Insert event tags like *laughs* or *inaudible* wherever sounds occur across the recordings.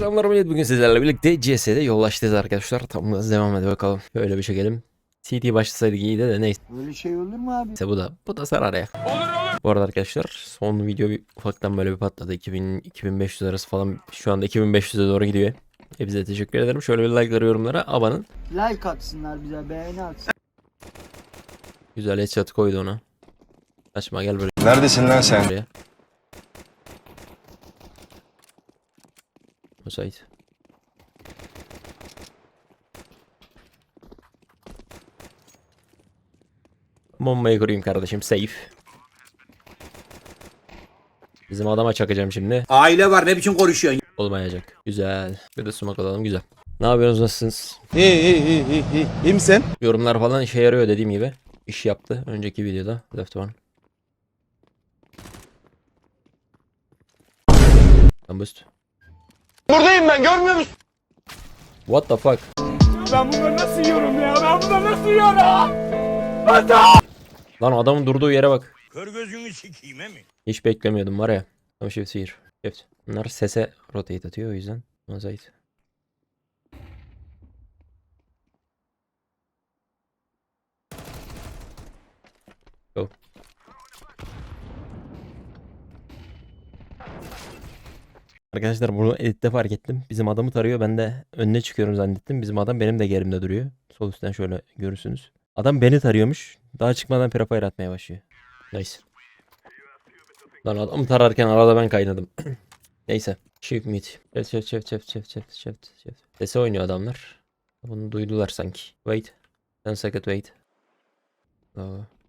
Selamlar millet. Bugün sizlerle birlikte CS'de yollaştayız arkadaşlar. Tam gaz devam hadi bakalım. Böyle bir çekelim. CT başlasaydık iyiydi de neyse Öyle şey olur mu abi? bu da bu da sarar ya. Bu arada arkadaşlar son video bir ufaktan böyle bir patladı. 2000 2500 arası falan şu anda 2500'e doğru gidiyor. Hepinize teşekkür ederim. Şöyle bir like'ları yorumlara abanın. Like atsınlar bize beğeni atsın. Güzel headshot koydu ona. Açma gel buraya. Neredesin lan sen? buraya. Müsait. Bombayı kurayım kardeşim safe. Bizim adama çakacağım şimdi. Aile var ne biçim konuşuyorsun? Olmayacak. Güzel. Bir de sumak alalım güzel. Ne yapıyorsunuz nasılsınız? İyi iyi iyi iyi iyi. İyi misin? Yorumlar falan işe yarıyor dediğim gibi. İş yaptı önceki videoda. Left one. Lan boost. Buradayım ben görmüyor musun? What the fuck? Ben bunları nasıl yiyorum ya? Ben bunları nasıl yiyorum? Lan adamın durduğu yere bak. Kör gözünü sikeyim mi? Hiç beklemiyordum var ya. Tam shift here. Shift. Bunlar sese rotate atıyor o yüzden. Mozait. Go. Arkadaşlar bunu editte fark ettim. Bizim adamı tarıyor. Ben de önüne çıkıyorum zannettim. Bizim adam benim de gerimde duruyor. Sol üstten şöyle görürsünüz. Adam beni tarıyormuş. Daha çıkmadan prefire atmaya başlıyor. Nice. Lan adamı tararken arada ben kaynadım. *clears throat* Neyse. Shift mid. Shift shift shift shift shift shift shift shift. Sese oynuyor adamlar. Bunu duydular sanki. Wait. 10 second wait. Aa.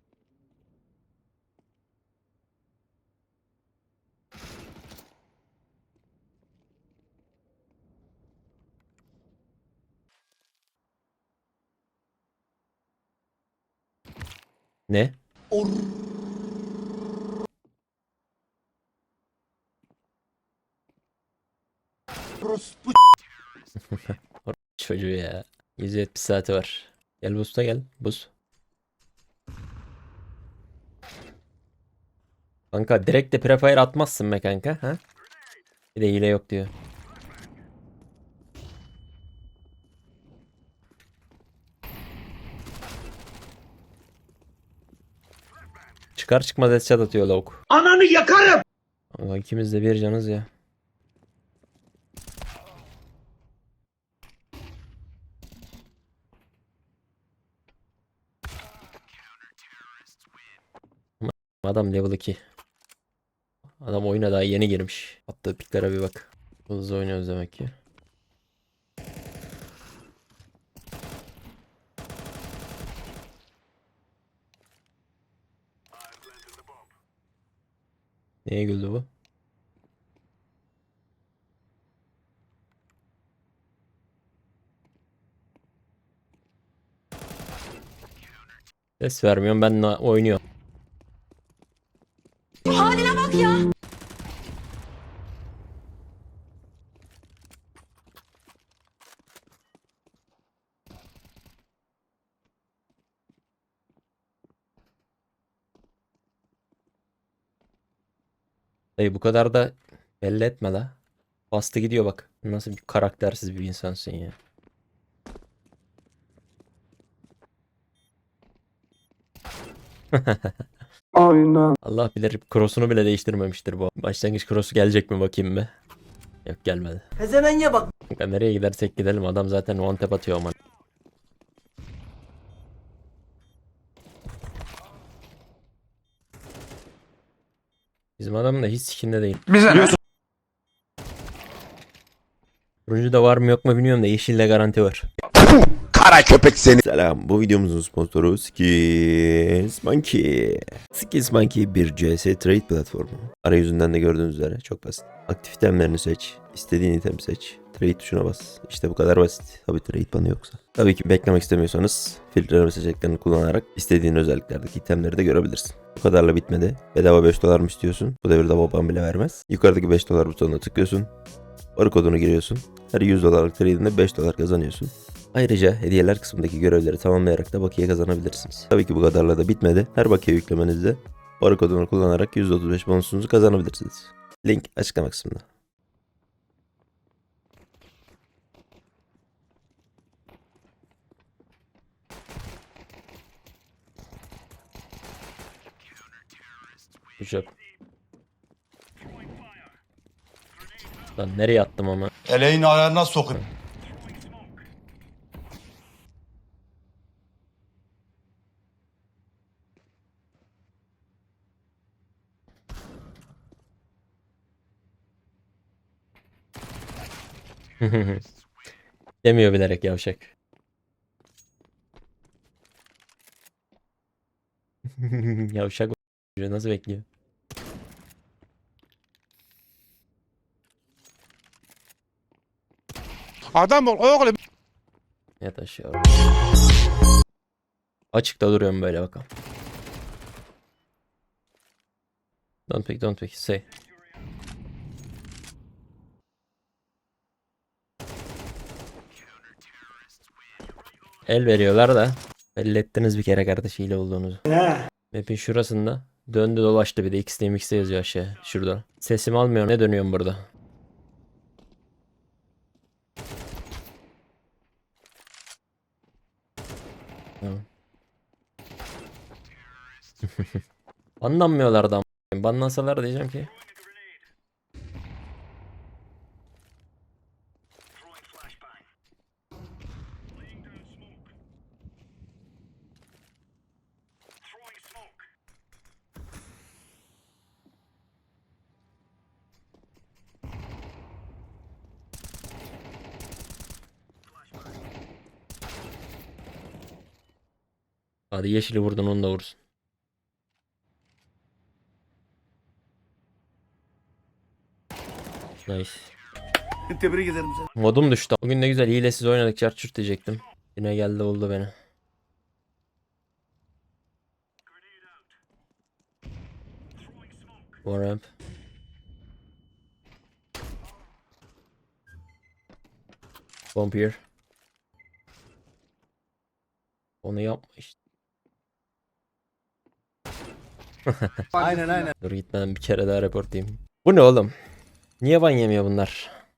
Ne? *laughs* Çocuğu ya. 170 saati var. Gel boost'a gel. Boost. Kanka direkt de prefire atmazsın be kanka. Ha? Bir de hile yok diyor. Çıkar çıkmaz headshot atıyor lavuk. Ananı yakarım. Ama ikimiz de bir canız ya. Adam level 2. Adam oyuna daha yeni girmiş. Attığı piklere bir bak. Hızlı oynuyoruz demek ki. Neye güldü bu? Ses vermiyorum ben oynuyorum. Haline bak ya. Dayı bu kadar da belli etme la. Bastı gidiyor bak. Nasıl bir karaktersiz bir insansın ya. *laughs* Aynen. Allah bilir cross'unu bile değiştirmemiştir bu. Başlangıç cross'u gelecek mi bakayım mı? Yok gelmedi. Pezevenge bak. Nereye gidersek gidelim adam zaten one tap atıyor aman. Bizim adam da hiç sikinde değil. Bize ne? Turuncu da var mı yok mu bilmiyorum da yeşille garanti var. Kara köpek seni. Selam. Bu videomuzun sponsoru Skills Monkey. Skills Monkey bir CS trade platformu. Arayüzünden de gördüğünüz üzere çok basit. Aktif itemlerini seç. istediğin itemi seç. Trade tuşuna bas. İşte bu kadar basit. Tabi trade banı yoksa. Tabii ki beklemek istemiyorsanız filtreleme seçeneklerini kullanarak istediğin özelliklerdeki itemleri de görebilirsin. Bu kadarla bitmedi. Bedava 5 dolar mı istiyorsun? Bu devirde babam bile vermez. Yukarıdaki 5 dolar butonuna tıklıyorsun. Barı kodunu giriyorsun. Her 100 dolarlık trade'inde 5 dolar kazanıyorsun. Ayrıca hediyeler kısmındaki görevleri tamamlayarak da bakiye kazanabilirsiniz. Tabii ki bu kadarla da bitmedi. Her bakiye yüklemenizde barkodunu kullanarak %35 bonusunuzu kazanabilirsiniz. Link açıklama kısmında. Uçak. Lan nereye attım ama? Eleğini ayarına sokayım. *laughs* Demiyor bilerek yavşak. *laughs* yavşak nasıl bekliyor? Adam ol oğlum. Yat aşağı. Açıkta duruyorum böyle bakalım. Don't pick, don't pick. Say. El veriyorlar da. Belli ettiniz bir kere kardeş hile olduğunuzu. Map'in şurasında. Döndü dolaştı bir de X'de X'de yazıyor aşağı. Şurada. Sesimi almıyor. Ne dönüyorum burada? *laughs* Tamam. Banlanmıyorlardı ama. Banlansalar diyeceğim ki. Hadi yeşili vurdun onu da vursun. Nice. Tebrik ederim seni. Modum düştü. Bugün ne güzel hilesiz oynadık çart çurt diyecektim. Yine geldi oldu beni. Ramp. Bomb here. Onu yapma işte. Aynen aynen. Dur gitmeden bir kere daha report diyeyim. Bu ne oğlum? Niye ban yemiyor bunlar?